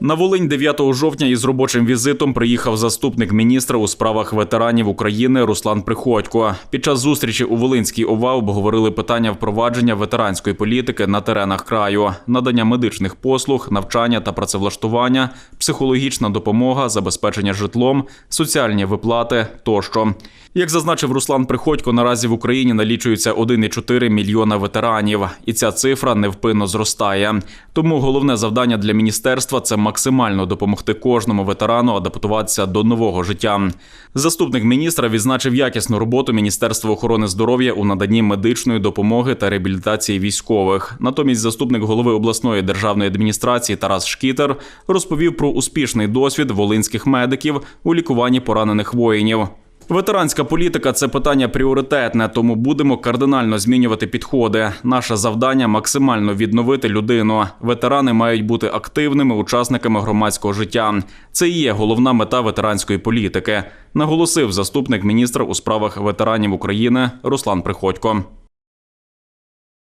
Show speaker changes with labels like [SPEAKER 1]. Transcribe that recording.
[SPEAKER 1] На Волинь 9 жовтня із робочим візитом приїхав заступник міністра у справах ветеранів України Руслан Приходько. Під час зустрічі у Волинській ОВА обговорили питання впровадження ветеранської політики на теренах краю, надання медичних послуг, навчання та працевлаштування, психологічна допомога, забезпечення житлом, соціальні виплати тощо. Як зазначив Руслан Приходько, наразі в Україні налічується 1,4 мільйона ветеранів, і ця цифра невпинно зростає. Тому головне завдання для міністерства це максимально допомогти кожному ветерану адаптуватися до нового життя. Заступник міністра відзначив якісну роботу Міністерства охорони здоров'я у наданні медичної допомоги та реабілітації військових. Натомість, заступник голови обласної державної адміністрації Тарас Шкітер розповів про успішний досвід волинських медиків у лікуванні поранених воїнів. Ветеранська політика це питання пріоритетне, тому будемо кардинально змінювати підходи. Наше завдання максимально відновити людину. Ветерани мають бути активними учасниками громадського життя. Це і є головна мета ветеранської політики, наголосив заступник міністра у справах ветеранів України Руслан Приходько.